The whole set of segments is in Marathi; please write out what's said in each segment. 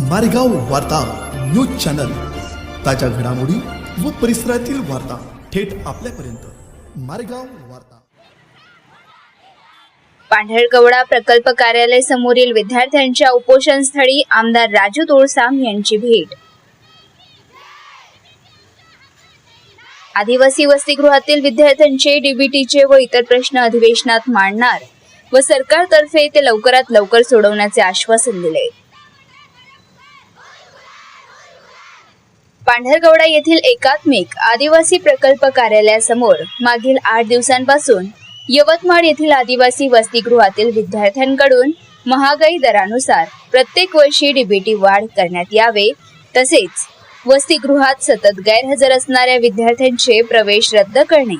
मारेगाव वार्ता न्यूज चॅनल. ताज्या घडामोडी व परिसरातील वार्ता थेट आपल्यापर्यंत. मारेगाव वार्ता. पांढरकवडा प्रकल्प कार्यालय समोरील विद्यार्थ्यांच्या उपोषणस्थळी आमदार राजू तोळसाम यांची भेट. आदिवासी वसतिगृहातील विद्यार्थ्यांचे डीबीटीचे व इतर प्रश्न अधिवेशनात मांडणार व सरकारतर्फे ते लवकरात लवकर सोडवण्याचे आश्वासन दिले. पांढरगवडा येथील एकात्मिक आदिवासी प्रकल्प कार्यालयासमोर मागील आठ दिवसांपासून यवतमाळ येथील आदिवासी वसतिगृहातील विद्यार्थ्यांकडून महागाई दरानुसार प्रत्येक वर्षी डीबीटी वाढ करण्यात यावे. तसेच वसतिगृहात सतत गैरहजर असणाऱ्या विद्यार्थ्यांचे प्रवेश रद्द करणे.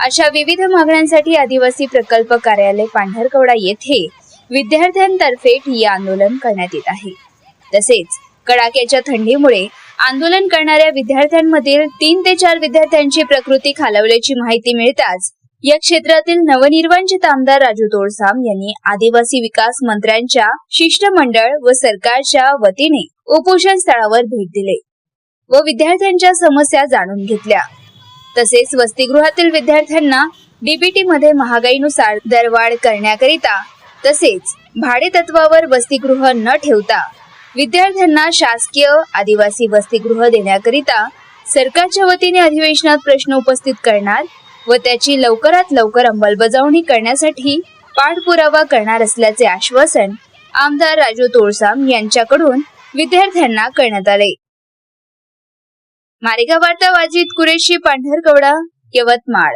अशा विविध मागण्यांसाठी आदिवासी प्रकल्प कार्यालय पांढरकवडा येथे विद्यार्थ्यांतर्फे ठिय्या आंदोलन करण्यात येत आहे. तसेच कडाक्याच्या थंडीमुळे आंदोलन करणाऱ्या विद्यार्थ्यांमधील तीन ते चार विद्यार्थ्यांची प्रकृती खालावल्याची माहिती मिळताच या क्षेत्रातील नवनिर्वांचित आमदार राजू तोळसाम यांनी आदिवासी विकास मंत्र्यांच्या शिष्टमंडळ व सरकारच्या वतीने उपोषण स्थळावर भेट दिले व विद्यार्थ्यांच्या समस्या जाणून घेतल्या. तसेच वसतिगृहातील विद्यार्थ्यांना डीबीटी मध्ये महागाईनुसार दरवाढ करण्याकरिता तसेच भाडे तत्वावर वसतिगृह न ठेवता विद्यार्थ्यांना शासकीय आदिवासी वसतिगृह देण्याकरिता सरकारच्या वतीने अधिवेशनात प्रश्न उपस्थित करणार व त्याची लवकरात लवकर अंमलबजावणी करण्यासाठी पाठपुरावा करणार असल्याचे आश्वासन आमदार राजू तोळसाम यांच्याकडून विद्यार्थ्यांना करण्यात आले. मारेगाव वार्ता वाजित कुरेशी पांढरकवडा यवतमाळ.